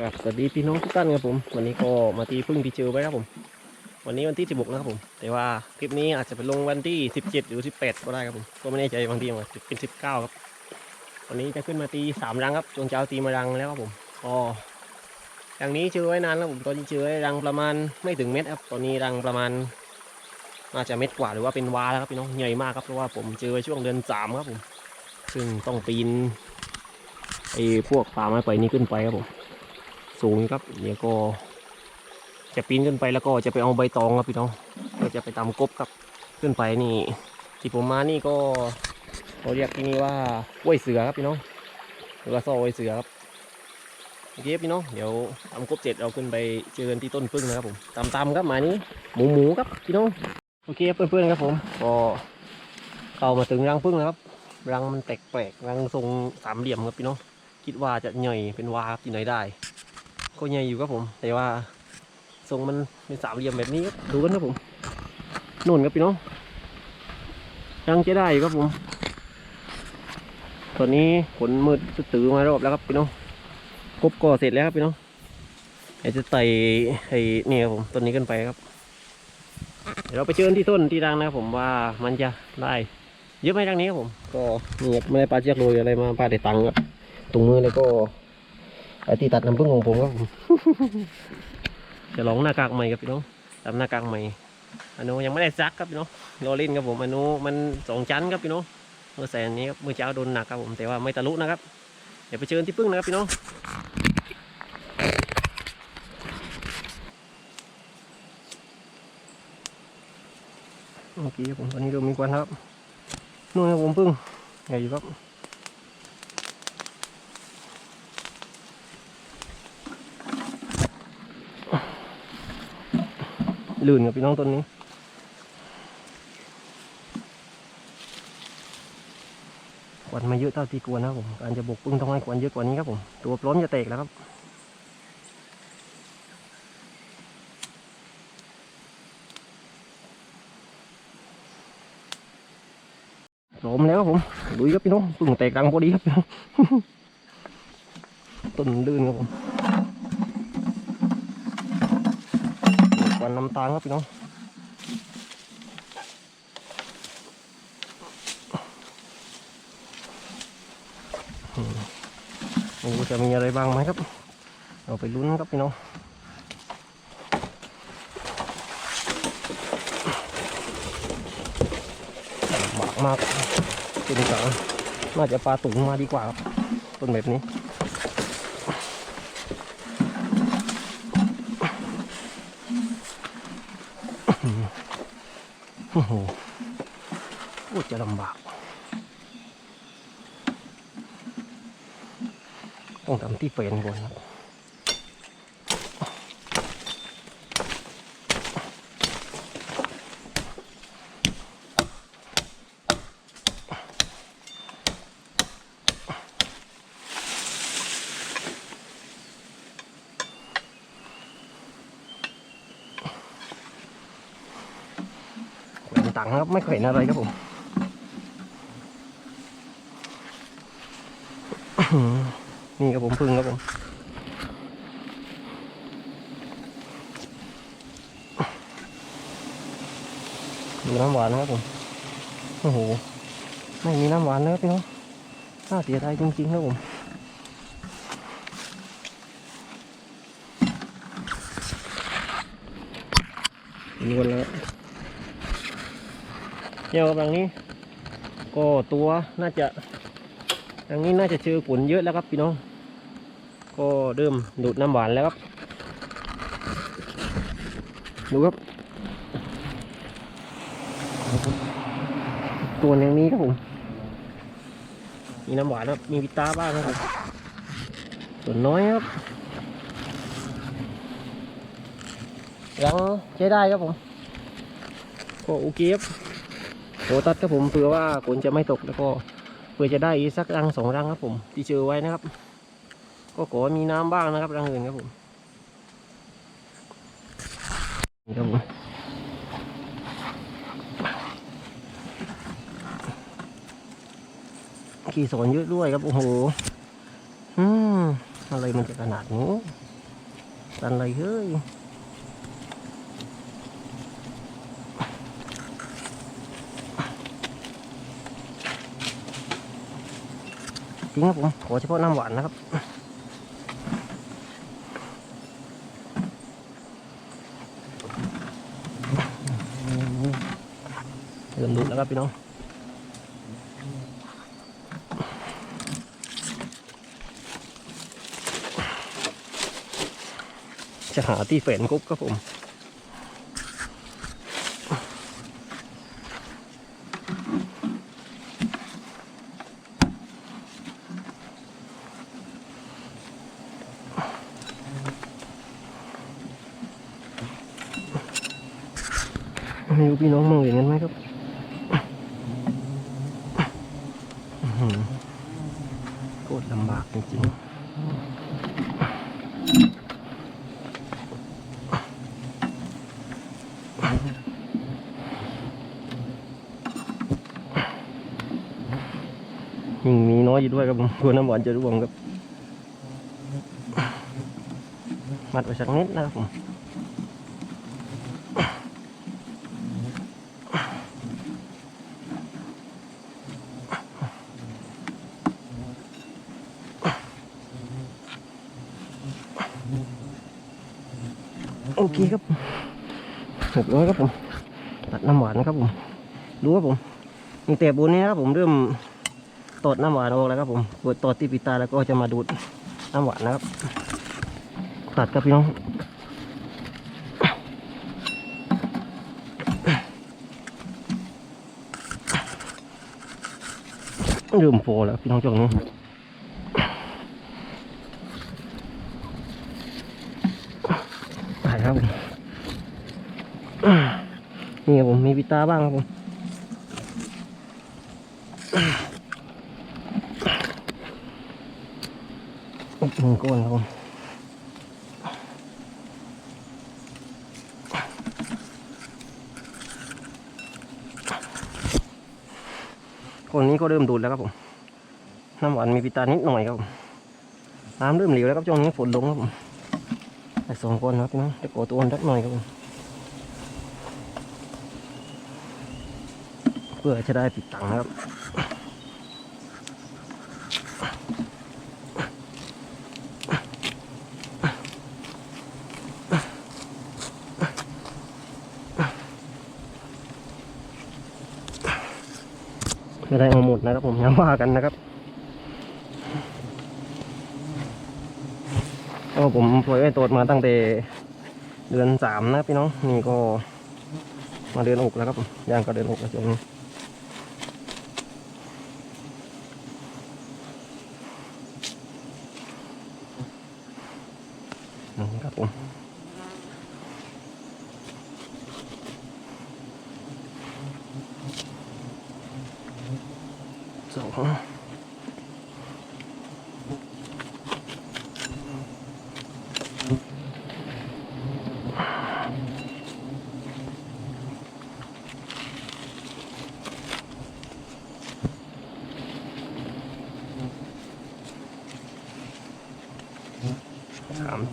ครับสวัสดีพี่น้องทุกท่านครับผม วันนี้ก็มาตีพึ่งที่เจอไว้ครับผม วันนี้วันที่ 16 นะครับผม แต่ว่าคลิปนี้อาจจะเป็นลงวันที่ 17 หรือ 18 ก็ได้ครับผม ก็ไม่แน่ใจบางทีอาจจะเป็น 19 ครับ วันนี้จะขึ้นมาตีสามรังครับจวงเช้าตีมารังแล้วครับผมก็อย่างนี้เจอไว้นานแล้วผมตอนนี้เจอไว้รังประมาณไม่ถึงเม็ดครับ ตอนนี้รังประมาณน่าจะเม็ดกว่าหรือว่าเป็นวาแล้วครับพี่น้องใหญ่มากครับเพราะว่าผมเจอไว้ช่วงเดือนสามครับผม ซึ่งต้องปีนไอ้พวกป่าไม้ไปนี่ขึ้นไปครับผม สูงครับเดี๋ยวก็ จะปีนขึ้นไปแล้วก็จะไปเอาใบตองครับพี่น้องก็จะไปตามกบครับขึ้นไปนี่ที่ผมมานี่ก็เขาเรียกที่นี่ว่าห้วยเสือครับพี่น้องหรือว่าซ่อห้วยเสือครับโอเคพี่น้องเดี๋ยวทำกบเสร็จเราขึ้นไปเจอกันที่ต้นพึ่งนะครับผมตามตามๆครับหมานี้ หมูหมูครับพี่น้องโอเคเพื่อนๆครับผมก็เข้ามาถึงรังพึ่งแล้วครับรังมันแปลกๆรังทรงสามเหลี่ยมครับพี่น้องคิดว่าจะใหญ่เป็นวาครับที่ไหนได้ ก็ใหญ่อยู่ครับผม แต่ว่าทรงมันเป็นสามเหลี่ยมแบบนี้ครับดูกันครับผมนุ่นครับพี่น้องยังจะได้ครับผมตอนนี้ขนมืดตื้อมารอบแล้วครับพี่น้องกบก่อเสร็จแล้วครับพี่น้องเดี๋ยวจะไต่ไอ้นี่ครับผมต้นนี้กันไปครับ เดี๋ยวเราไปเจอกันที่ต้นที่รังนะครับผมว่ามันจะได้เยอะไหมรังนี้ครับผม ก็นี่ครับไม่ได้ปลาเชือกโรยอะไรมาปลาได้ตังค์ครับตรงมือแล้วก็ ไอที่ตัดน้ำผึ้งของผมครับจะลองหน้ากากใหม่ครับพี่น้องทำหน้ากากใหม่อันนู้นยังไม่ได้ซักครับพี่น้องรอเล่นครับผมอันนู้นมันสองชั้นครับพี่น้องเมื่อแสนนี้ครับเมื่อเช้าโดนหนักครับผมแต่ว่าไม่ทะลุนะครับเดี๋ยวไปเชิญที่พึ่งนะครับพี่น้องเมื่อกี้ผมตอนนี้เริ่มมีควันครับนู่นครับผมพึ่งใหญ่อยู่ครับ ลื่นกับพี่น้องต้นนี้ควันมาเยอะเท่าที่ควรนะผมการจะบกปึ้งต้องให้ควันเยอะกว่านี้ครับผมตัวพร้อมจะแตกแล้วครับพร้อมแล้วครับผมลุยครับพี่น้องปึ้งแตกกลางพอดีครับพี่องต้นลื่นครับผม วันน้ำตาลครับพี่น้องไม่รู้จะมีอะไรบ้างไหมครับ เราไปลุ้นครับพี่น้องบากมากเป็นกลางน่าจะปลาตุ๋นมาดีกว่าครับต้นแบบนี้ โอ้โหโอ้จะลำบากต้องทำที่เฟรนก่อนครับ แขวนตังค์ครับ ไม่แขวนอะไรครับผมนี่ครับผมพึ่งครับผมดูน้ำหวานนะครับผมโอ้โหไม่มีน้ำหวานแล้วพี่น้องน่าเสียดายจริงๆครับผมมีคนแล้ว เที่ยวกับหลังนี้ก็ตัวน่าจะทางนี้น่าจะเจอฝนเยอะแล้วครับพี่น้อง ก็เริ่มดูดน้ำหวานแล้วครับ ดูครับ ตัวอย่างนี้ครับผม มีน้ำหวานครับ มีวิตาบ้างครับส่วนน้อยครับยังใช้ได้ครับผม ก็โอเคครับ โหตัดครับผมเผื่อว่าฝนจะไม่ตกแล้วก็เพื่อจะได้อีกสักรังสองรังครับผม ที่เจอไว้นะครับ ก็ขอมีน้ำบ้างนะครับรังอื่นครับผมนี่ครับผมขี่สอนเยอะด้วยครับโอ้โหอืมอะไรมันจะขนาดนี้ตันอะไรเฮ้ย จริงครับผมขอเฉพาะน้ำหวานนะครับเริ่มดูดแล้วครับพี่น้องจะหาที่เฝนกุ๊บครับผมรู้พี่น้องมองเห็นกันไหมครับอื้อหือ โคตรลำบากจริงๆยิ่งมีน้อยอยู่ด้วยครับผมกลัวน้ำหวานจะร่วงครับ มัดไว้สักนิดนะครับผม โอเครับเรียบร้อยครับผมตัดน้ำหวานนะครับผมดูครับผมมีแต่บุญนี้ครับผมเริ่มตอดน้ำหวานออกแล้วครับผมเปิดตอดที่ปิตาแล้วก็จะมาดูดน้ำหวานนะครับ ตัดครับพี่น้องเริ่มโฟแล้วพี่น้องจังนี้ไปครับผมอ่านี่ครับผมมีปิ ตาบ้างครับผมอีกหนึ่งก้อนครับผมก้อนนี้ก็เริ่มดูดแล้วครับผม น้ำหวานมีปิตานิดหน่อยครับผมน้ำเริ่มเหลวแล้วครับช่วงนี้ฝนลงครับผมไอ้สองคนนครับพี่น้องจะกตัวนักหน่อยครับผม พื่อจะได้ปิดตังครับ ไม่ได้เอาหมดนะครับผมยังว่ากันนะครับก็ผมปล่อยไอ้ตัวมาตั้งแต่เดือนสามนะพี่น้อง นี่ก็มาเดือนอกแล้วครับผมย่างก็เดือนอกแล้วช่วงนี้ครับผมสอง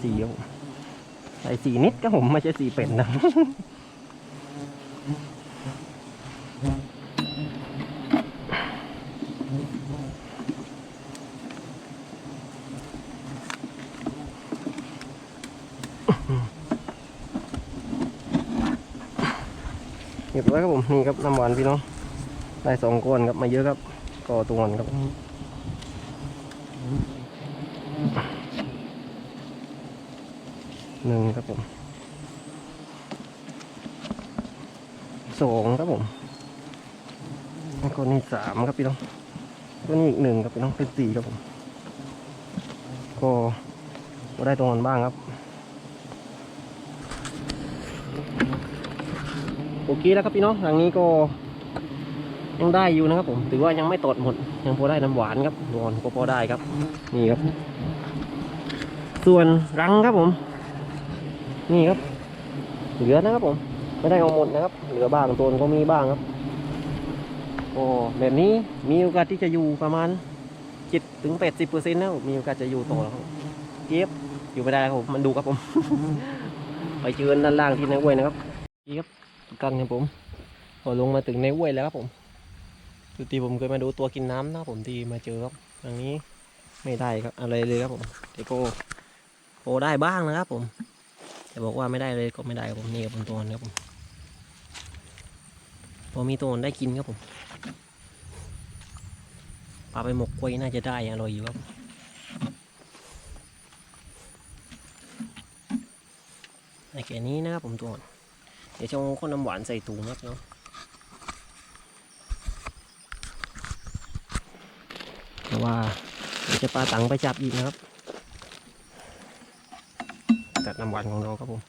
สีใส่สีนิดครับผมไม่ใช่สีเป็ดนะเรียบร้อยครับผมนี่ครับน้ำหวานพี่น้องได้สองก้อนครับมาเยอะครับก็ตัวนครับ หนึ่งครับผมสองครับผมแล้วก็นี่สามครับพี่น้องก็นี่อีกหนึ่งครับพี่น้องเป็นสี่ครับผม ก็ได้ตัวงอนบ้างครับโอเคแล้วครับพี่น้องทางนี้ก็ยังได้อยู่นะครับผมถือว่ายังไม่ตดหมด ยังพอได้น้ำหวานครับนอนก็พอได้ครับ นี่ครับ ส่วนรังครับผม นี่ครับ เหลือนะครับผม ไม่ได้เอาหมดนะครับ เหลือบ้างตัวก็มีบ้างครับ โอ้แบบนี้มีโอกาสที่จะอยู่ประมาณเจ็ดถึงแปดสิบเปอร์เซ็นต์นะมีโอกาสจะอยู่ต่อแล้วครับเก็บอยู่ไม่ได้ครับผมมันดูครับผม ไปเจอกันด้านล่างที่ในห้วยนะครับนี่ครับกันครับผมพอลงมาถึงในห้วยแล้วครับผมจุดที่ผมเคยมาดูตัวกินน้ำนะผมที่มาเจอครับทางนี้ไม่ได้ครับอะไรเลยครับผมแต่ก็โอได้บ้างนะครับผม แต่บอกว่าไม่ได้เลยก็ไม่ได้ครับผมนี่ครับผมตัวนี้ครับผมพอมีตัวได้กินครับผมปลาไปหมกกล้วยน่าจะได้อร่อยอยู่ครับในแก่นี้นะครับผมตัวเดี๋ยวจะเอาข้าวน้ำหวานใส่ถุงนะครับเนาะเพราะว่าเดี๋ยวจะปลาตังไปจับอีกนะครับ จัดน้ำหวานของเราครับผม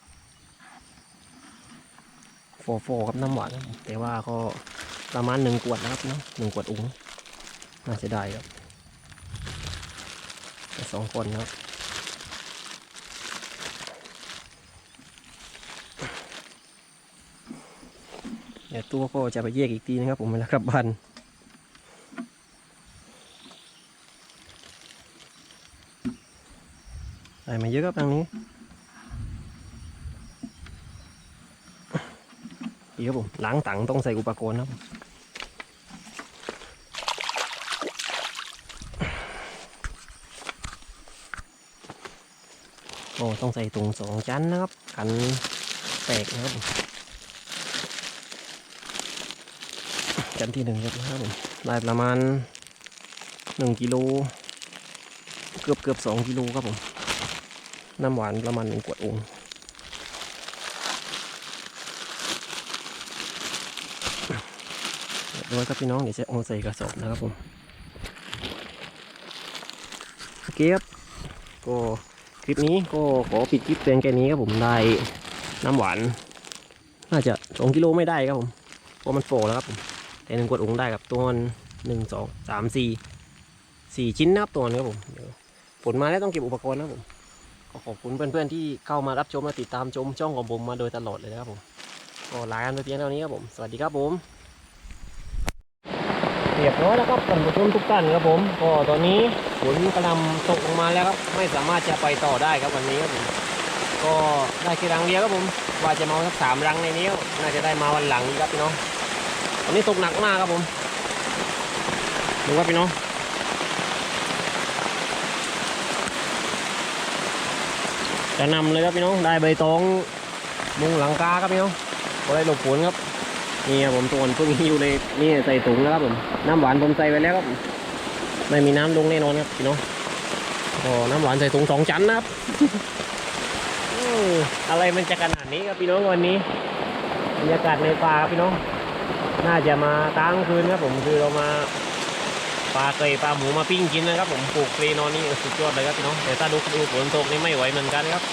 โฟโฟครับน้ำหวานครับแต่ว่าก็ประมาณหนึ่งขวดนะครับเนาะหนึ่งขวดอุ้งน่าจะได้ครับสองคนนะครับเดี๋ยวตัวก็จะไปแยกอีกทีนะครับผมเวลากลับบ้านได้มาเยอะครับทางนี้ ดีครับผมล้างถังต้องใส่อุปกรณ์นะครับโอ้ต้องใส่ถุงสองชั้นนะครับ กันแตกนะครับชั้นที่หนึ่งครับนะครับผมได้ประมาณหนึ่งกิโลเกือบเกือบสองกิโลครับผมน้ำหวานประมาณหนึ่งขวดองค์ เรียบร้อยครับพี่น้องเดี๋ยวจะเอาใส่กระสอบนะครับผมโอเคครับก็คลิปนี้ก็ขอปิดคลิปเพียงแค่นี้ครับผมได้น้ำหวานน่าจะสองกิโลไม่ได้ครับผมเพราะมันโฟแล้วครับผมแต่หนึ่งขวดองได้ครับตัวนหนึ่งสองสามสี่สี่ชิ้นนะครับตัวนี้ครับผมเดี๋ยวฝนมาแล้วต้องเก็บอุปกรณ์นะครับผมก็ขอบคุณเพื่อนๆที่เข้ามารับชมและติดตามชมช่องของผมมาโดยตลอดเลยนะครับผมก็ลากันไปเพียงเท่านี้ครับผม สวัสดีครับผม รียบร้อยแล้วครับท่านผู้ชมทุกท่านครับผมก็ตอนนี้ฝนกำลังตกลงมาแล้วครับไม่สามารถจะไปต่อได้ครับวันนี้ครับผมก็ได้แค่รังเดียวครับผมว่าจะมาสักสามรังในนี้น่าจะได้มาวันหลังครับพี่น้องตอนนี้ตกหนักมากครับผมดูครับพี่น้องจะนำเลยครับพี่น้องได้ใบตองมุงหลังคาครับพี่น้องก็ได้หลบฝนครับ นี่ครับผมตัวเพิ่งอยู่ในนี่ใส่ถุงแล้วครับผมน้ำหวานผมใส่ไว้แล้วครับไม่มีน้ำลงแน่นอนครับพี่น้องโอ้น้ำหวานใส่ถุงสองชั้นนะครับออะไรมันจะขนาดนี้ครับพี่น้องวันนี้บรรยากาศในป่าครับพี่น้อง น่าจะมาตั้งคืนครับผมคือเรามาปลาเคยปลาหมูมาปิ้งกินนะครับผมปลูกเปรนอนนี่สุดยอดเลยครับพี่น้องแต่ถ้าดูดูฝนตกนี่ไม่ไหวเหมือนกันครับ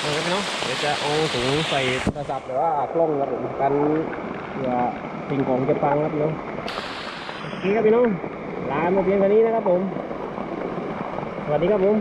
เอาครับพี่น้องเดี๋ยวจะเอาถุงใส่โทรศัพท์หรือว่ากล้องครับผมกันเพื่อสิ่งของจะฟังครับพี่น้องโอเคครับพี่น้องลามเพียงแค่นี้นะครับผม สวัสดีครับผม